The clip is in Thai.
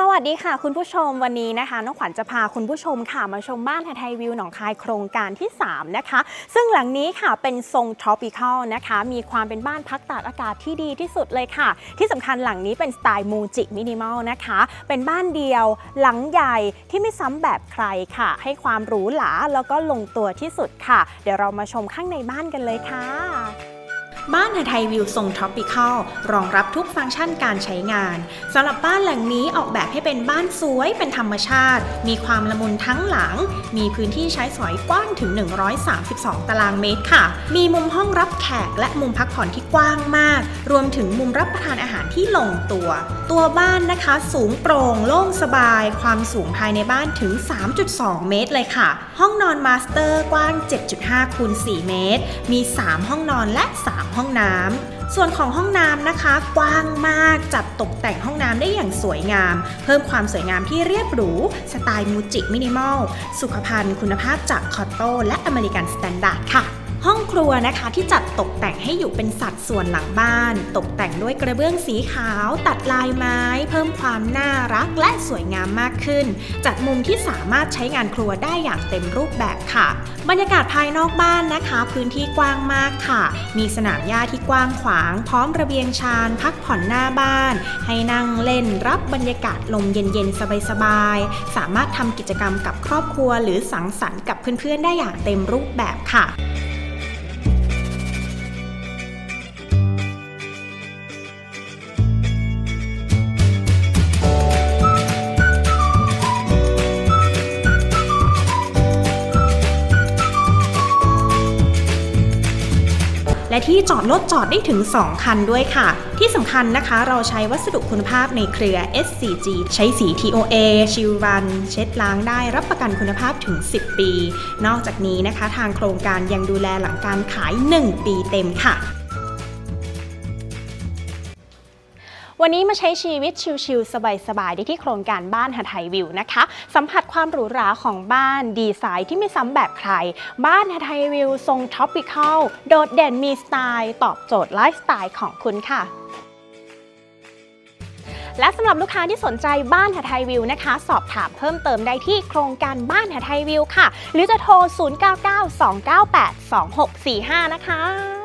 สวัสดีค่ะ คุณผู้ชมวันนี้นะคะน้องขวัญจะพาคุณผู้ชมค่ะมาชมบ้านไทยวิวหนองคายโครงการที่ 3 นะคะ ซึ่งหลังนี้ค่ะเป็นทรง tropical นะคะ มีความเป็นบ้านพักตากอากาศที่ดีที่สุดเลยค่ะ ที่สำคัญหลังนี้เป็นสไตล์มูจิมินิมอลนะคะ เป็นบ้านเดียวหลังใหญ่ที่ไม่ซ้ำแบบใครค่ะ ให้ความหรูหราแล้วก็ลงตัวที่สุดค่ะ เดี๋ยวเรามาชมข้างในบ้านกันเลยค่ะ บ้านไทยวิวทรงทรอปิคอลรองรับทุกฟังก์ชันการใช้งานสำหรับบ้านหลังนี้ออกแบบให้เป็นบ้านสวยเป็นธรรมชาติ มีความละมุนทั้งหลัง มีพื้นที่ใช้สอยกว้างถึง 132 ตารางเมตรค่ะ มีมุมห้องรับแขกและมุมพักผ่อนที่กว้างมาก รวมถึงมุมรับประทานอาหารที่ลงตัว ตัวบ้านนะคะสูงโปร่งโล่งสบาย ความสูงภายในบ้านถึง 3.2 เมตรเลยค่ะ ห้องนอนมาสเตอร์กว้าง 7.5คูณ4เมตร มี 3 ห้องนอนและ 3ห้องน้ำส่วนของห้องน้ำนะคะ กว้างมากจัดตกแต่งห้องน้ำได้อย่างสวยงาม เพิ่มความสวยงามที่เรียบหรูสไตล์มูจิมินิมอลสุขภัณฑ์คุณภาพจากคอตโต้และอเมริกันสแตนดาร์ดค่ะ ห้องครัวนะคะที่จัดตกแต่งให้อยู่เป็นสัดส่วนหลังบ้าน ตกแต่งด้วยกระเบื้องสีขาว ตัดลายไม้ เพิ่มความน่ารักและสวยงามมากขึ้น จัดมุมที่สามารถใช้งานครัวได้อย่างเต็มรูปแบบค่ะ บรรยากาศภายนอกบ้านนะคะ พื้นที่กว้างมากค่ะ มีสนามหญ้าที่กว้างขวาง พร้อมระเบียงชานพักผ่อนหน้าบ้าน ให้นั่งเล่นรับบรรยากาศลมเย็นๆสบายๆสามารถทำกิจกรรมกับครอบครัว หรือสังสรรค์กับเพื่อนๆได้อย่างเต็มรูปแบบค่ะ และที่จอดรถจอดได้ถึง 2 คันด้วยค่ะ ที่สำคัญนะคะเราใช้วัสดุคุณภาพในเครือ SCG ใช้สี TOA ชิลรัน เช็ดล้างได้รับประกันคุณภาพถึง 10 ปี นอกจากนี้นะคะ ทางโครงการยังดูแลหลังการขาย 1 ปีเต็มค่ะ วันนี้มาใช้ชีวิตชิลๆสบายๆได้ที่โครงการบ้านหาไทยวิวนะคะ สัมผัสความหรูหราของบ้านดีไซน์ที่ไม่ซ้ำแบบใคร บ้านหาไทยวิวทรงท็อปปิคอลโดดเด่นมีสไตล์ ตอบโจทย์ไลฟ์สไตล์ของคุณค่ะและสำหรับลูกค้าที่สนใจบ้านหาไทยวิวนะคะ สอบถามเพิ่มเติมได้ที่โครงการบ้านหาไทยวิวค่ะ หรือจะโทร 0992982645 นะคะ